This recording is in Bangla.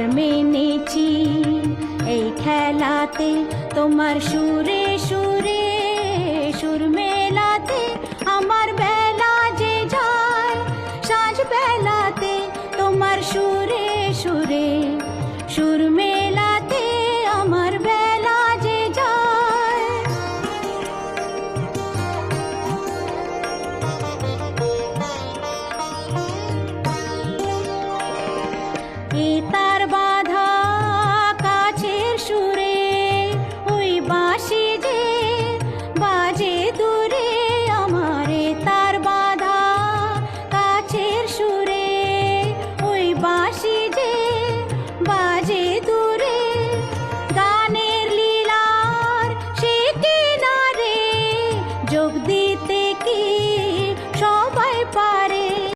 হার মেনেছি এই খেলাতে তোমার সুরে সুরে, সুর মেলাতে আমার বেলা যে যায়। সাজ বেলাতে তোমার সুরে সুরে, সুর মেলাতে আমার বেলা যে যায়। এটা পাশে যে বাজে দূরে গানের লীলার সে কিনারে যোগ দিতে কি সবাই পা